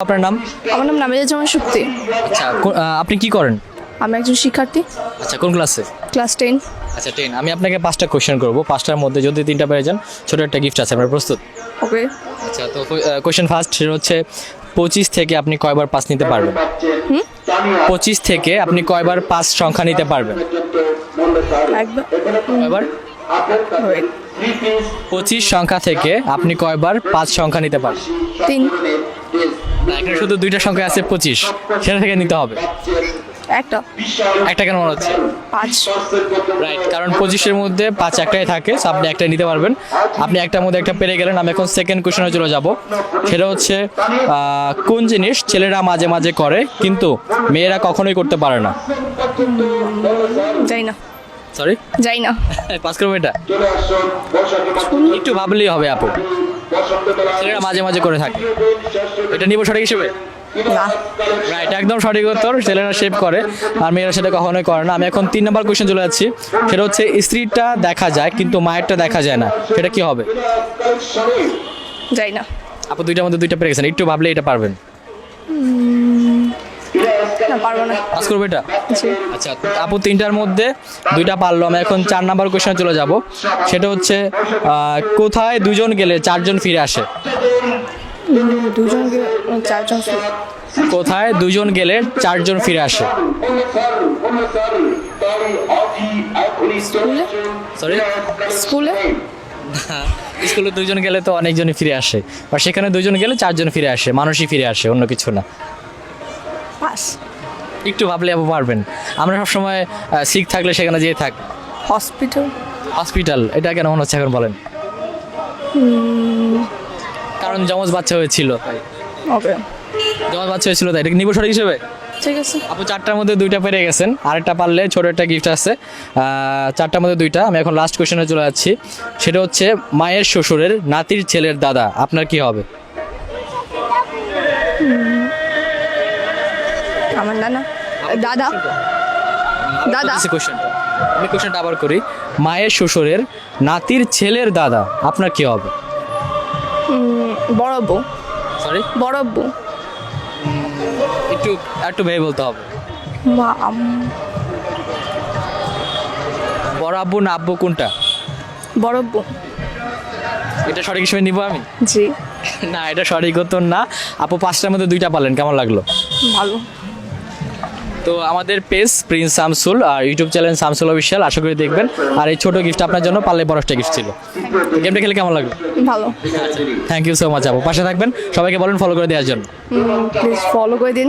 আপনার নাম? আমার নাম নামিজা জামান শুক্তি আচ্ছা কো- আহ, আপনি কি করেন? আমি একজন শিক্ষার্থী। আচ্ছা কোন ক্লাসে? Class ten. আচ্ছা টেন। আমি আপনাকে পাঁচটা কোয়েশ্চেন করব। পাঁচটার মধ্যে যদি তিনটা পেরে যান ছোট একটা গিফট আছে আপনার প্রস্তুত? ওকে। আচ্ছা তো কোয়েশ্চেন ফার্স্ট সেটা হচ্ছে পঁচিশ থেকে আপনি কয়বার পাস নিতে পারবেন? পঁচিশ থেকে আপনি কয়বার পাঁচ সংখ্যা নিতে পারবেন? একবার। কয়বার? wait, পঁচিশ সংখ্যা থেকে আপনি কয়বার পাঁচ সংখ্যা নিতে পারবেন? তিন। এখানে শুধু দুইটা সংখ্যা আছে পঁচিশ। সেটা থেকে নিতে হবে। একটা। একটা কেন মনে হচ্ছে? পাঁচ। রাইট কারণ পঁচিশের মধ্যে পাঁচ একটাই থাকে আপনি একটাই নিতে পারবেন। আপনি একটার মধ্যে একটা পেরে গেলেন আমি এখন সেকেন্ড কোশ্চেনে চলে যাব। সেটা হচ্ছে কোন জিনিস ছেলেরা মাঝে মাঝে করে কিন্তু মেয়েরা কখনোই করতে পারে না? যাই না। সরি যাই না। পাস করব এটা? একটু ভাবলেই হবে আপু। ছেলেরা মাঝে মাঝে করে থাকে। এটা নিব সঠিক হিসেবে? না। রাইট একদম সঠিক উত্তর। ছেলেরা শেভ করে আর মেয়েরা সেটা কখনোই করে না। আমি এখন তিন নম্বর কোয়েশ্চেন চলে যাচ্ছি। সেটা হচ্ছে স্ত্রীটা দেখা যায় কিন্তু মায়েরটা দেখা যায় না। সেটা কি হবে? যাই না। আপু দুইটার মধ্যে দুইটা পেরে গেছেন। একটু ভাবলে এটা পারবেন। না পারব না। পাস করব এটা জি। আচ্ছা আপু তিনটার মধ্যে দুইটা পারল আমি এখন চার নাম্বার কোয়েশ্চেনে চলে যাব। সেটা হচ্ছে কোথায় দুজন গেলে চারজন ফিরে আসে? দুজন চারজন কোথায় দুজন গেলে চারজন ফিরে আসে? সরি স্কুলে? স্কুলে দুজন গেলে তো অনেকজনই ফিরে আসে। বা সেখানে দুজন গেলে চারজন ফিরে আসে মানুষই ফিরে আসে অন্য কিছু না। পাস। একটু ভাবলে আপু পারবেন। আমরা সবসময় শিখ থাকলে সেখানে যেয়ে থাক। হসপিটাল হসপিটাল এটা কেন মনে হচ্ছে এখন বলেন? কারণ জমজ বাচ্চা হয়েছিল তাই। ওকে জমজ বাচ্চা হয়েছিল তাই এটা কি নিব হিসেবে ঠিক আছে। আপু চারটার মধ্যে দুইটা পেরে গেছেন আরেকটা পারলে ছোট একটা গিফট আছে। চারটার মধ্যে দুইটা আমি এখন লাস্ট কোশ্চেনে চলে যাচ্ছি। সেটা হচ্ছে মায়ের শ্বশুরের নাতির ছেলের দাদা আপনার কি হবে? আমার নানা দাদা। দাদা। কোশ্চেনটা আমি কোশ্চেনটা আবার করি। মায়ের শ্বশুরের নাতির ছেলের দাদা আপনার কি হবে? বড় বউ। সরি বড় বউ। একটু একটু ভেবে বলতে হবে। মা বড় আব্বু না আব্বু কোনটা? বড় বউ। এটা সঠিক হিসেবে নিব আমি? জি। না এটা সঠিক উত্তর না। আপু পাঁচটার মধ্যে দুইটা পারলেন কেমন লাগল? ভালো। তো আমাদের পেজ প্রিন্স শামসুল আর ইউটিউব চ্যানেল শামসুল অফিসিয়াল আশা করি দেখবেন। আর এই ছোট গিফট আপনার জন্য পারলে বড় একটা গিফট ছিল। গেমটা খেলে কেমন লাগল? ভালো। থ্যাংক ইউ সো মাচ আপু। পাশে থাকবেন সবাইকে বলেন ফলো করে দেওয়ার জন্য। প্লিজ ফলো করে দিন।